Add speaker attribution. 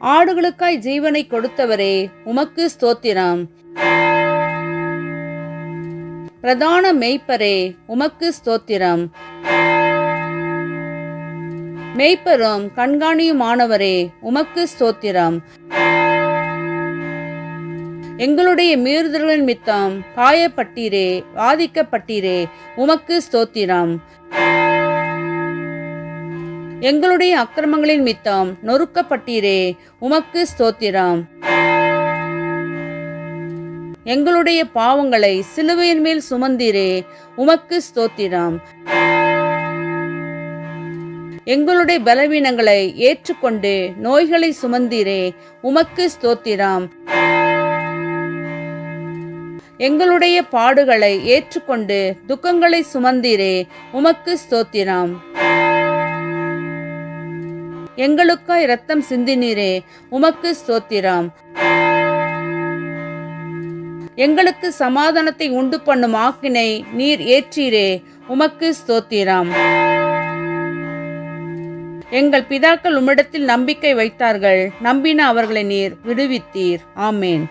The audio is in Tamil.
Speaker 1: ஆடுகளுக்காய் ஜீவனை கொடுத்தவரே உமக்கு ஸ்தோத்திரம். பிரதான மெய்ப்பரே உமக்கு ஸ்தோத்திரம். மெய்ப்பரும் கண்காணியுமானவரே உமக்கு ஸ்தோத்திரம். எங்களுடைய மீறுதல்களின் மித்தம் காயப்பட்டீரே வாதிக்கப்பட்டீரே உமக்கு ஸ்தோத்திரம். எங்களுடைய அக்கிரமங்களின் மித்தம் நொறுக்கப்பட்டீரே உமக்கு ஸ்தோத்திரம். எங்களுடைய பாவங்களை சிலுவையின் மேல் சுமந்தீரே உமக்கு ஸ்தோத்திரம். எங்களுடைய பலவீனங்களை ஏற்றுக்கொண்டு நோய்களை சுமந்தீரே உமக்கு ஸ்தோத்திரம். எங்களுடைய பாடுகளை ஏற்றுக்கொண்டு துக்கங்களை சுமந்தீரே உமக்கு ஸ்தோத்திரம். எங்களுக்காய் இரத்தம் சிந்தினீரே உமக்கு ஸ்தோத்திரம். எங்களுக்கு சமாதானத்தை உண்டு பண்ணும் ஆக்கினை நீர் ஏற்றீரே உமக்கு ஸ்தோத்திரம். எங்கள் பிதாக்கள் உம்மிடத்தில் நம்பிக்கை வைத்தார்கள் நம்பின அவர்களை நீர் விடுவித்தீர். ஆமேன்.